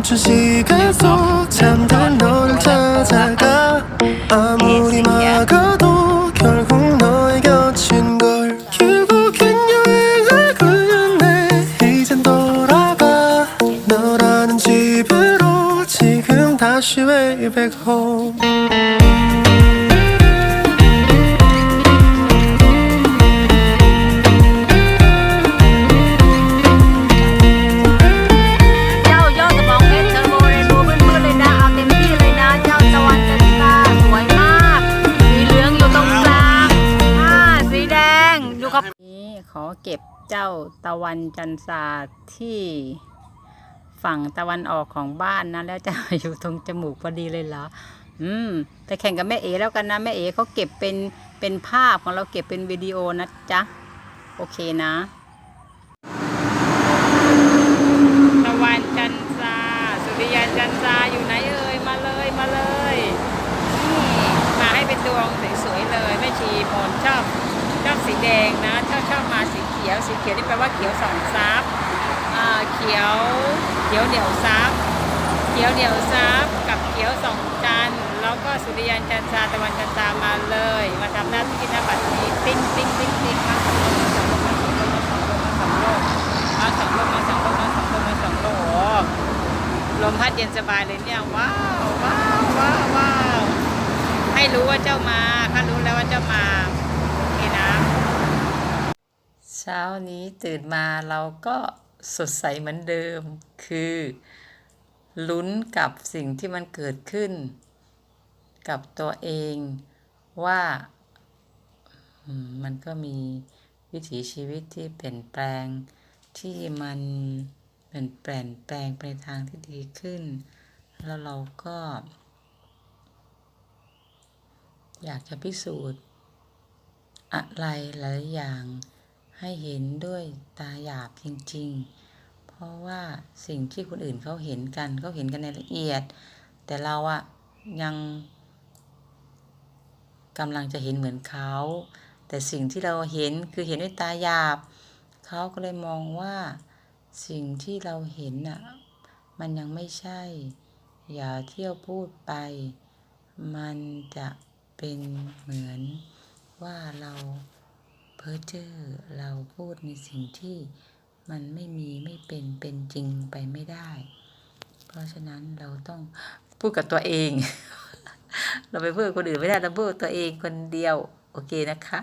멈춘 시간 속 잠든 너를 찾아가. 아무리 막아도 결국 너의 곁인 걸 결국엔 여행을 끝냈네. 이젠 돌아가. 너라는 집으로 지금 다시 way back home ขอเก็บเจ้าตะวันจันทราที่ฝั่งตะวันออกของบ้านนะ แล้วจะอยู่ตรงจมูกพอดีเลยเหรอ อืมไปแข่งกับแม่เอแล้วกันนะแม่เอเขาเก็บเป็นเป็นภาพของเราเก็บเป็นวิดีโอนะจ๊ะ โอเคนะ ตะวันจันทราสุริยันจันทราอยู่ไหนเอ่ยมาเลยมาเลยนี่มาให้เป็นดวงสวยๆเลยแม่ชีมนชอบชอบ สีแดงนะชอบชอบมาสีเขียว สีเขียวนี่แปลว่าเขียวสองซับอ่าเขียวเขียวเหนียวซับเขียวเหนียวซับกับเขียวสองจันแล้วก็สุริยันจันทราตะวันจันทรามาเลย มาทำหน้าที่หน้าบัตรนี้ติ้งติ้งติ้งติ้งมาสองโลกมาสองโลกมาสองโลกมาสองโลกมาสองโลมาสองโลกมาสองโลมาสองโลกโอ้โหลมพัดเย็นสบายเลยเนี่ยว้าวว้าวว้าวว้าวให้รู้ว่าเจ้ามาถ้ารู้แล้วว่าเจ้ามาโอเคนะ เช้านี้ตื่นมาเราก็สดใสเหมือนเดิม คือลุ้นกับสิ่งที่มันเกิดขึ้น กับตัวเองว่ามันก็มีวิถีชีวิตที่เปลี่ยนแปลงที่มันเปลี่ยนแปลงแปลงไปทางที่ดีขึ้น แล้วเราก็ อยากจะพิสูจน์อะไรหลายอย่าง ให้เห็นด้วยตาหยาบจริง ๆ เพราะว่าสิ่งที่คนอื่นเขาเห็นกันเขาเห็นกันในละเอียด แต่เราอะยังกำลังจะเห็นเหมือนเขา แต่สิ่งที่เราเห็นคือเห็นด้วยตาหยาบ เขาก็เลยมองว่าสิ่งที่เราเห็นน่ะมันยังไม่ใช่ อย่าเที่ยวพูดไป มันจะเป็นเหมือนว่าเรา เพ้อเจ้อเราพูดในสิ่งที่มันไม่มีไม่เป็นเป็นจริงไปไม่ได้ เพราะฉะนั้นเราต้องพูดกับตัวเอง เราไปพูดคนอื่นไม่ได้เราพูดตัวเองคนเดียว โอเคนะคะ